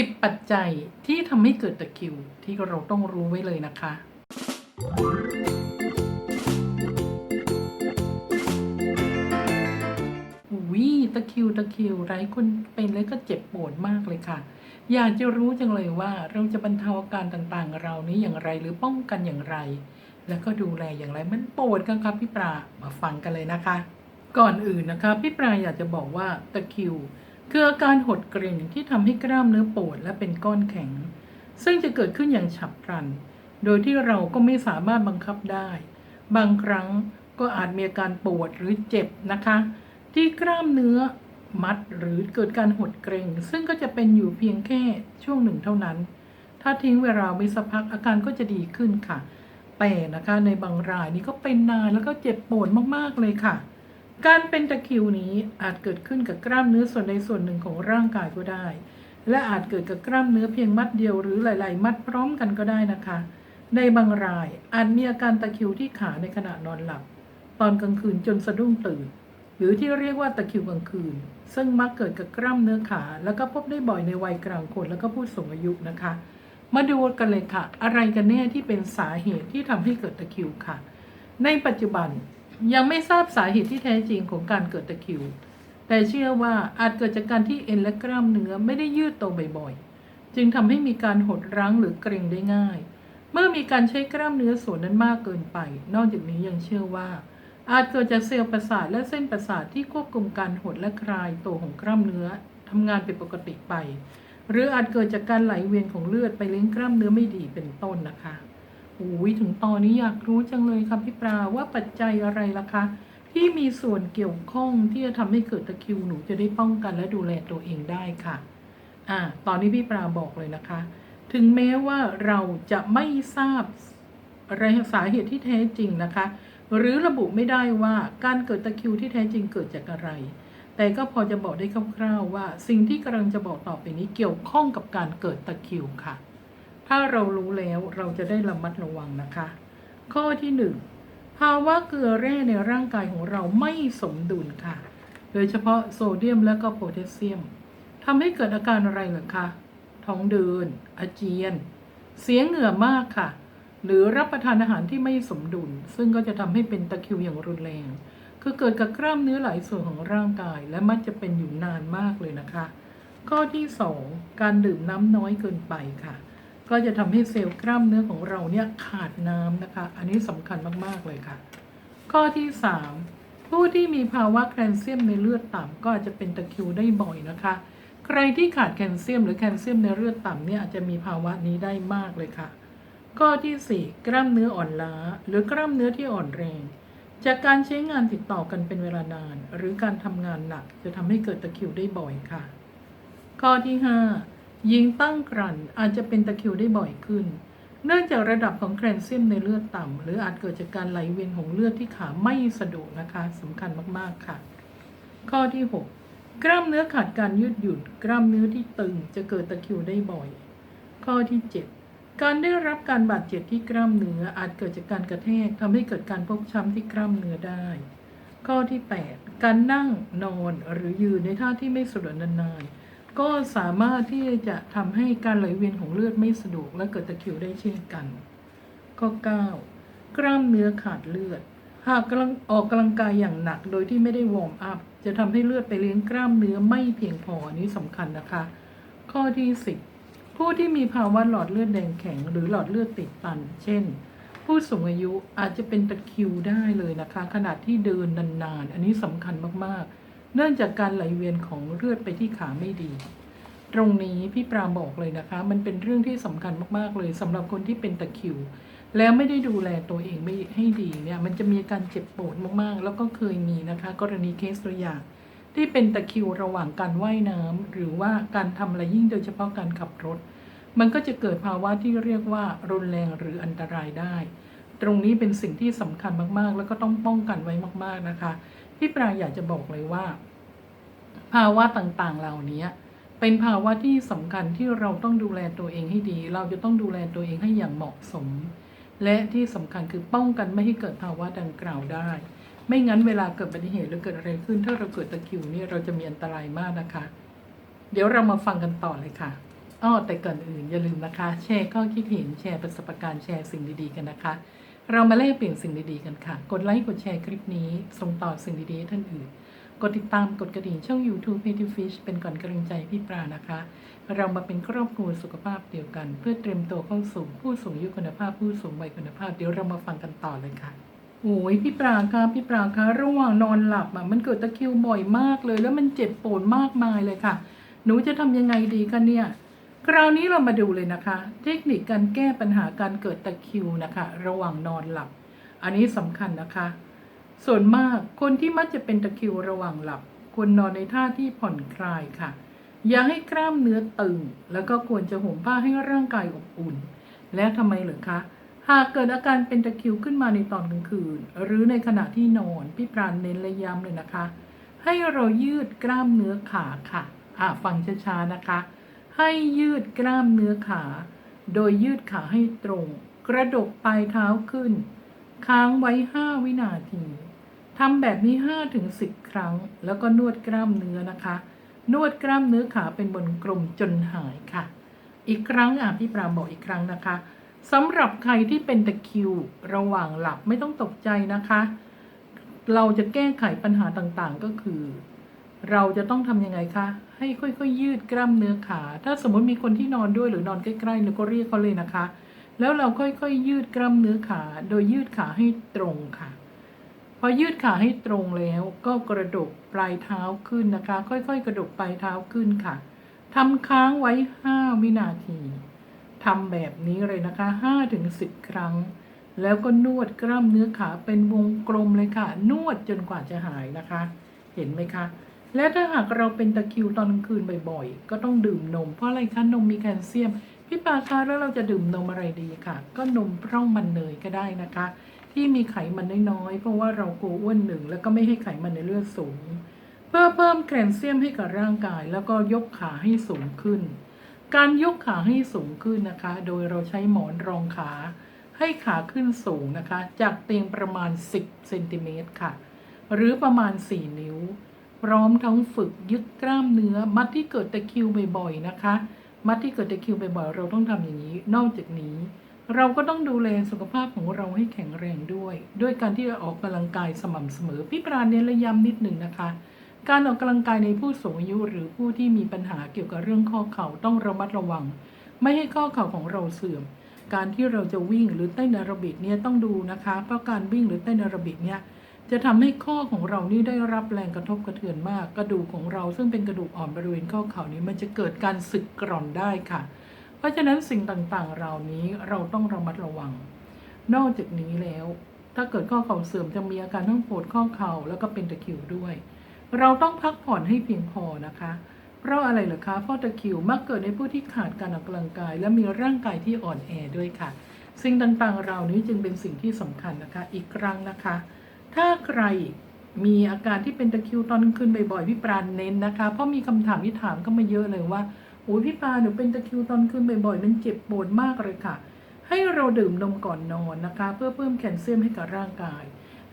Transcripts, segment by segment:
10ปัจจัยที่ทำให้เกิดตะคริวที่เราต้องรู้ไว้เลยนะคะ วิตะคริวตะคริวหลายคนเป็นแล้วก็เจ็บปวดมากเลยค่ะ อยากจะรู้จังเลยว่าเราจะบรรเทาอาการต่างๆ เรานี้อย่างไรหรือป้องกันอย่างไร แล้วก็ดูแลอย่างไรมันปวดกันครับพี่ปลามาฟังกันเลยนะคะ ก่อนอื่นนะคะ พี่ปลาอยากจะบอกว่าตะคริว คืออาการหดเกร็งที่ทำให้กล้ามเนื้อปวดและเป็นก้อนแข็ง ซึ่งจะเกิดขึ้นอย่างฉับพลัน โดยที่เราก็ไม่สามารถบังคับได้ บางครั้งก็อาจมีอาการปวดหรือเจ็บนะคะ ที่กล้ามเนื้อมัดหรือเกิดการหดเกร็ง ซึ่งก็จะเป็นอยู่เพียงแค่ช่วงหนึ่งเท่านั้น ถ้าทิ้งเวลาไว้สักพักอาการก็จะดีขึ้นค่ะ แต่นะคะในบางรายนี่ก็เป็นนานแล้วก็เจ็บปวดมากๆเลยค่ะ การเป็นตะคริวนี้อาจเกิดขึ้นกับกล้ามเนื้อส่วนใดส่วนหนึ่งของร่างกายก็ได้ และอาจเกิดกับกล้ามเนื้อเพียงมัดเดียวหรือหลาย ๆ มัดพร้อมกันก็ได้นะคะ ในบางรายอาจมีอาการตะคริวที่ขาในขณะนอนหลับ ตอนกลางคืนจนสะดุ้งตื่น หรือที่เรียกว่าตะคริวกลางคืน ซึ่งมักเกิดกับกล้ามเนื้อขา แล้วก็พบได้บ่อยในวัยกลางคนแล้วก็ผู้สูงอายุนะคะ มาดูกันเลยค่ะ อะไรกันแน่ที่เป็นสาเหตุที่ทำให้เกิดตะคริวค่ะ ในปัจจุบัน ยังไม่ทราบสาเหตุที่แท้จริงของการเกิดตะคริว แต่เชื่อว่าอาจเกิดจากการที่เอ็นและกล้ามเนื้อไม่ได้ยืดตัวบ่อยๆ จึงทำให้มีการหดรั้งหรือเกร็งได้ง่าย เมื่อมีการใช้กล้ามเนื้อส่วนนั้นมากเกินไป นอกจากนี้ยังเชื่อว่า อาจเกิดจากเซลล์ประสาทและเส้นประสาทที่ควบคุมการหดและคลายตัวของกล้ามเนื้อทำงานเป็นปกติไป หรืออาจเกิดจากการไหลเวียนของเลือดไปเลี้ยงกล้ามเนื้อไม่ดีเป็นต้นนะคะ อ้ยถึงตอนนี้อยากรู้จังเลยครับพี่ปลาว่าปัจจัยอะไรล่ะคะ ที่มีส่วนเกี่ยวข้องที่จะทำให้เกิดตะคิวหนูจะได้ป้องกันและดูแลตัวเองได้ค่ะ อ่า ตอนนี้พี่ปลาบอกเลยนะคะ ถึงแม้ว่าเราจะไม่ทราบอะไรสาเหตุที่แท้จริงนะคะ หรือระบุไม่ได้ว่าการเกิดตะคิวที่แท้จริงเกิดจากอะไร แต่ก็พอจะบอกได้คร่าวๆว่า สิ่งที่กำลังจะบอกต่อไปนี้เกี่ยวข้องกับการเกิดตะคิวค่ะ ถ้าเรารู้แล้วเราจะได้ระมัดระวังนะคะ ข้อที่หนึ่งภาวะเกลือแร่ในร่างกายของเราไม่สมดุลค่ะ โดยเฉพาะโซเดียมและก็โพแทสเซียมทำให้เกิดอาการอะไรหรือคะ ท้องเดิน อาเจียน เสียงเหงื่อมากค่ะ หรือรับประทานอาหารที่ไม่สมดุล ซึ่งก็จะทำให้เป็นตะคริวอย่างรุนแรง คือเกิดกับกล้ามเนื้อหลายส่วนของร่างกาย และมักจะเป็นอยู่นานมากเลยนะคะ ข้อที่ 2 การดื่มน้ำน้อยเกินไปค่ะ ก็จะทำให้เซลล์กล้ามเนื้อของเราเนี่ยขาดน้ำนะคะ อันนี้สำคัญมากๆเลยค่ะ ข้อที่ 3 ผู้ที่มีภาวะแคลเซียมในเลือดต่ำก็อาจจะเป็นตะคริวได้บ่อยนะคะ ใครที่ขาดแคลเซียมหรือแคลเซียมในเลือดต่ำเนี่ยอาจจะมีภาวะนี้ได้มากเลยค่ะ ข้อที่ 4 กล้ามเนื้ออ่อนล้า หรือกล้ามเนื้อที่อ่อนแรง จากการใช้งานติดต่อกันเป็นเวลานาน หรือการทำงานหนักจะทำให้เกิดตะคริวได้บ่อยค่ะ ข้อที่ 5 ยิงตั้งครรภ์อาจจะเป็นตะคริวได้บ่อยขึ้น เนื่องจากระดับของแคลเซียมในเลือดต่ำ หรืออาจเกิดจากการไหลเวียนของเลือดที่ขาไม่สะดวกนะคะสำคัญมากๆค่ะ ข้อที่ 6 กล้ามเนื้อขาดการยืดหยุ่น กล้ามเนื้อที่ตึงจะเกิดตะคริวได้บ่อย ข้อที่ 7 การได้รับการบาดเจ็บที่กล้ามเนื้ออาจเกิดจากการกระแทกทำให้เกิดการพกช้ำที่กล้ามเนื้อได้ ข้อที่ 8 การนั่งนอนหรือยืนในท่าที่ไม่สะดวกนานๆ ก็สามารถที่จะทำให้การไหลเวียนของเลือดไม่สะดวกและเกิดตะคริวได้เช่นกัน ข้อ 9 กล้ามเนื้อขาดเลือด หากกำลังออกกำลังกายอย่างหนักโดยที่ไม่ได้วอร์มอัพ จะทำให้เลือดไปเลี้ยงกล้ามเนื้อไม่เพียงพออันนี้สำคัญนะคะ ข้อที่ 10 ผู้ที่มีภาวะหลอดเลือดแดงแข็ง หรือหลอดเลือดติดตัน เช่น ผู้สูงอายุอาจจะเป็นตะคริวได้เลยนะคะขณะที่เดินนานๆ อันนี้สำคัญมากๆ เนื่องจากการไหลเวียนของเลือดไปที่ขาไม่ดี ตรงนี้พี่ปรามบอกเลยนะคะ มันเป็นเรื่องที่สำคัญมากๆเลยสำหรับคนที่เป็นตะคิว แล้วไม่ได้ดูแลตัวเองไม่ให้ดีเนี่ยมันจะมีการเจ็บปวดมากๆ แล้วก็เคยมีนะคะ กรณีเคสตัวอย่างที่เป็นตะคิวระหว่างการว่ายน้ำหรือว่าการทำอะไรยิ่งโดยเฉพาะการขับรถ มันก็จะเกิดภาวะที่เรียกว่ารุนแรงหรืออันตรายได้ ตรงนี้เป็นสิ่งที่สำคัญมากๆ แล้วก็ต้องป้องกันไว้มากๆนะคะ พี่ปราอยากจะบอกเลยว่า ภาวะต่างๆเหล่านี้เป็นภาวะที่สำคัญที่เราต้องดูแลตัวเองให้ดี เราจะต้องดูแลตัวเองให้อย่างเหมาะสม และที่สำคัญคือป้องกันไม่ให้เกิดภาวะดังกล่าวได้ ไม่งั้นเวลาเกิดอุบัติเหตุหรือเกิดอะไรขึ้น ถ้าเราเกิดตะคิวเนี่ยเราจะมีอันตรายมากนะคะ เดี๋ยวเรามาฟังกันต่อเลยค่ะอ้อแต่ก่อนอื่นอย่าลืมนะคะ แชร์ข้อคิดเห็นแชร์ประสบการณ์แชร์สิ่งดีๆกันนะคะ เรามาแลกเปลี่ยนสิ่งดีๆกันค่ะ กดไลค์กดแชร์คลิปนี้ ส่งต่อสิ่งดีๆให้ท่านอื่น กดติดตามกดกระดิ่งช่อง YouTube p a t y Fish เป็นก่อนกำลังใจพี่ปลานะคะ เรามาเป็นครอบครัวสุขภาพเดียวกัน เพื่อเตรียมตัวเข้าสู่ผู้สูงอายุคุณภาพผู้สูงวัยคุณภาพ เดี๋ยวเรามาฟังกันต่อเลยค่ะโอ้ยพี่ปลาคะพี่ปลาคะระหว่างนอนหลับอะมันเกิดตะคริวบ่อยมากเลย แล้วมันเจ็บปวดมากมายเลยค่ะ หนูจะทำยังไงดีคะเนี่ย คราวนี้เรามาดูเลยนะคะ เทคนิคการแก้ปัญหาการเกิดตะคริวนะคะ ระหว่างนอนหลับ อันนี้สำคัญนะคะ ส่วนมากคนที่มักจะเป็นตะคริวระหว่างหลับควรนอนในท่าที่ผ่อนคลายค่ะ อย่าให้กล้ามเนื้อตึง แล้วก็ควรจะห่มผ้าให้ร่างกายอบอุ่น และทำไมเหรือคะหากเกิดอาการเป็นตะคริวขึ้นมาในตอนกลางคืน หรือในขณะที่นอนพี่ปราณเน้นและย้ำเลยนะคะ ให้เรายืดกล้ามเนื้อขาค่ะอะฟังช้าๆนะคะ ให้ยืดกล้ามเนื้อขา โดยยืดขาให้ตรง กระดกปลายเท้าขึ้น ค้างไว้ 5 วินาทีทำแบบนี้ 5-10 ครั้ง แล้วก็นวดกล้ามเนื้อนะคะ นวดกล้ามเนื้อขาเป็นบนกลมจนหายค่ะ อีกครั้งอะพี่ปราบอกอีกครั้งนะคะสำหรับใครที่เป็นตะคิวระหว่างหลับไม่ต้องตกใจนะคะ เราจะแก้ไขปัญหาต่างๆก็คือ เราจะต้องทำยังไงคะ ให้ค่อยๆยืดกล้ามเนื้อขา ถ้าสมมติมีคนที่นอนด้วยหรือนอนใกล้ๆเราก็เรียกเขาเลยนะคะ แล้วเราค่อยๆยืดกล้ามเนื้อขา โดยยืดขาให้ตรงค่ะ พอยืดขาให้ตรงแล้วก็กระดกปลายเท้าขึ้นนะคะ ค่อยๆ กระดกปลายเท้าขึ้นค่ะทำค้างไว้ 5 วินาทีทำแบบนี้เลยนะคะ5-10 ครั้ง แล้วก็นวดกล้ามเนื้อขาเป็นวงกลมเลยค่ะ นวดจนกว่าจะหายนะคะ เห็นไหมคะ และถ้าหากเราเป็นตะคริวตอนกลางคืนบ่อยๆ ก็ต้องดื่มนม เพราะอะไรคะนมมีแคลเซียม พี่ปาคะแล้วเราจะดื่มนมอะไรดีค่ะ ก็นมพร่องมันเนยก็ได้นะคะ ที่มีไขมันน้อยๆ เพราะว่าเรากลัวอ้วนหนึ่ง แล้วก็ไม่ให้ไขมันในเลือดสูง เพื่อเพิ่มแคลเซียมให้กับร่างกาย แล้วก็ยกขาให้สูงขึ้น การยกขาให้สูงขึ้นนะคะ โดยเราใช้หมอนรองขา ให้ขาขึ้นสูงนะคะ จากเตียงประมาณ 10เซนติเมตรค่ะ หรือประมาณ 4 นิ้ว พร้อมทั้งฝึกยึดกล้ามเนื้อ มัดที่เกิดตะคิวบ่อยๆนะคะ มัดที่เกิดตะคิวบ่อยๆเราต้องทำอย่างนี้ นอกจากนี้ เราก็ต้องดูแลสุขภาพของเราให้แข็งแรงด้วย ด้วยการที่จะออกกำลังกายสม่ำเสมอพี่ปราณเน้นและย้ำนิดหนึ่งนะคะ การออกกำลังกายในผู้สูงอายุหรือผู้ที่มีปัญหาเกี่ยวกับเรื่องข้อเข่าต้องระมัดระวัง ไม่ให้ข้อเข่าของเราเสื่อม การที่เราจะวิ่งหรือเต้นแอโรบิกเนี่ยต้องดูนะคะ เพราะการวิ่งหรือเต้นแอโรบิกเนี่ย จะทำให้ข้อของเรานี่ได้รับแรงกระทบกระเทือนมาก กระดูกของเราซึ่งเป็นกระดูกอ่อนบริเวณข้อเข่านี้มันจะเกิดการสึกกร่อนได้ค่ะ เพราะฉะนั้นสิ่งต่างๆ เหล่านี้เราต้องระมัดระวัง นอกจากนี้แล้ว ถ้าเกิดข้อเข่าเสื่อมจะมีอาการทั้งปวดข้อเข่าแล้วก็เป็นตะคริวด้วย เราต้องพักผ่อนให้เพียงพอนะคะ เพราะอะไรเหรอคะเพราะตะคริวมักเกิดในผู้ที่ขาดการออกกำลังกาย และมีร่างกายที่อ่อนแอด้วยค่ะ สิ่งต่างๆ เหล่านี้จึงเป็นสิ่งที่สำคัญนะคะ อีกครั้งนะคะ ถ้าใครมีอาการที่เป็นตะคิวตอนกลางคืนบ่อยๆพี่ปราณเน้นนะคะ เพราะมีคำถามที่ถามเข้ามาเยอะเลยว่าโอ้ยพี่ปราณหนูเป็นตะคิวตอนคืนบ่อยๆ มันเจ็บปวดมากเลยค่ะ ให้เราดื่มนมก่อนนอนนะคะ เพื่อเพิ่มแคลเซียมให้กับร่างกาย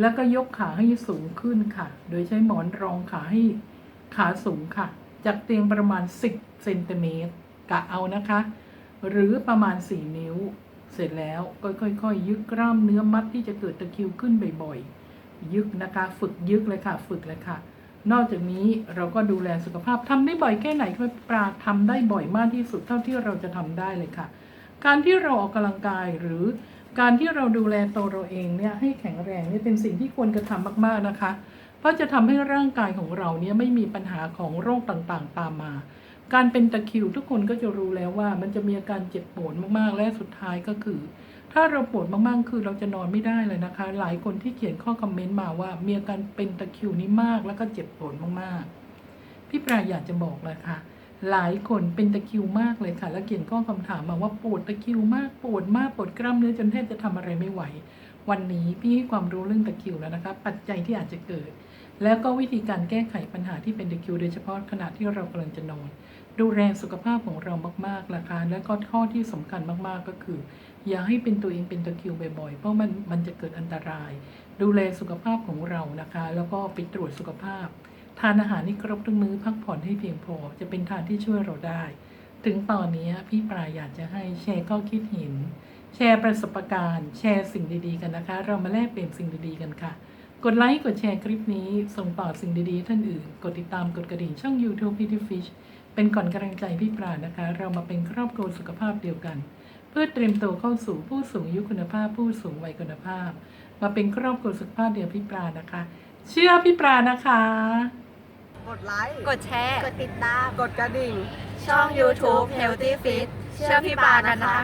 แล้วก็ยกขาให้สูงขึ้นค่ะ โดยใช้หมอนรองขาให้ขาสูงค่ะ จากเตียงประมาณ 10เซนติเมตรกะเอานะคะ หรือประมาณ 4 นิ้ว เสร็จแล้วก็ค่อยๆ ยึกกล้ามเนื้อมัดที่จะเกิดตะคิวขึ้นบ่อยๆ ยึกนะคะ ฝึกยึกเลยค่ะ ฝึกเลยค่ะ นอกจากนี้เราก็ดูแลสุขภาพทำได้บ่อยแค่ไหนก็ปราทำได้บ่อยมากที่สุดเท่าที่เราจะทำได้เลยค่ะ การที่เราออกกำลังกายหรือการที่เราดูแลตัวเราเองเนี่ยให้แข็งแรงเนี่ยเป็นสิ่งที่ควรกระทำมาก ๆนะคะ เพราะจะทำให้ร่างกายของเราเนี่ยไม่มีปัญหาของโรคต่างๆ ตามมา การเป็นตะคริวทุกคนก็จะรู้แล้วว่ามันจะมีอาการเจ็บปวดมากๆ และสุดท้ายก็คือ ถ้าเราปวดมากๆ คือเราจะนอนไม่ได้เลยนะคะ หลายคนที่เขียนข้อคอมเมนต์มาว่ามีอาการเป็นตะคริวนี้มากแล้วก็เจ็บปวดมากๆ พี่ปราอยากจะบอกเลยค่ะ หลายคนเป็นตะคริวมากเลยค่ะ แล้วเขียนข้อคำถามมาว่าปวดตะคริวมากปวดมากปวดกล้ามเนื้อจนแทบจะทำอะไรไม่ไหว วันนี้พี่ให้ความรู้เรื่องตะคริวแล้วนะคะ ปัจจัยที่อาจจะเกิด แล้วก็วิธีการแก้ไขปัญหาที่เป็นตะคริวโดยเฉพาะขณะที่เรากำลังจะนอน ดูแลสุขภาพของเรามากๆนะคะและก็ข้อที่สำคัญมากๆก็คือ อย่าให้เป็นตัวเองเป็นตะคิวบ่อยๆ เพราะมันมันจะเกิดอันตราย ดูแลสุขภาพของเรานะคะ แล้วก็ไปตรวจสุขภาพ ทานอาหารให้ครบทุกมื้อพักผ่อนให้เพียงพอ จะเป็นทานที่ช่วยเราได้ ถึงตอนนี้พี่ปลาอยากจะให้แชร์ข้อคิดเห็น แชร์ประสบการณ์ แชร์สิ่งดีๆกันนะคะ เรามาแลกเปลี่ยนสิ่งดีๆกันค่ะกดไลค์ กดแชร์คลิปนี้ ส่งต่อสิ่งดีๆท่านอื่น กดติดตามกดกระดิ่งช่อง YouTube p t Fish เป็นก่อนกำลังใจพี่ปราณนะคะ เรามาเป็นครอบครัวสุขภาพเดียวกัน เพื่อเตรียมตัวเข้าสู่ผู้สูงอายุคุณภาพ ผู้สูงวัยคุณภาพ มาเป็นครอบครัวสุขภาพเดียวพี่ปรานะคะ เชื่อพี่ปรานะคะ กดไลค์กดแชร์ กดติดตาม กดกระดิ่ง ช่อง YouTube Healthy Fit เชื่อพี่ปานะคะ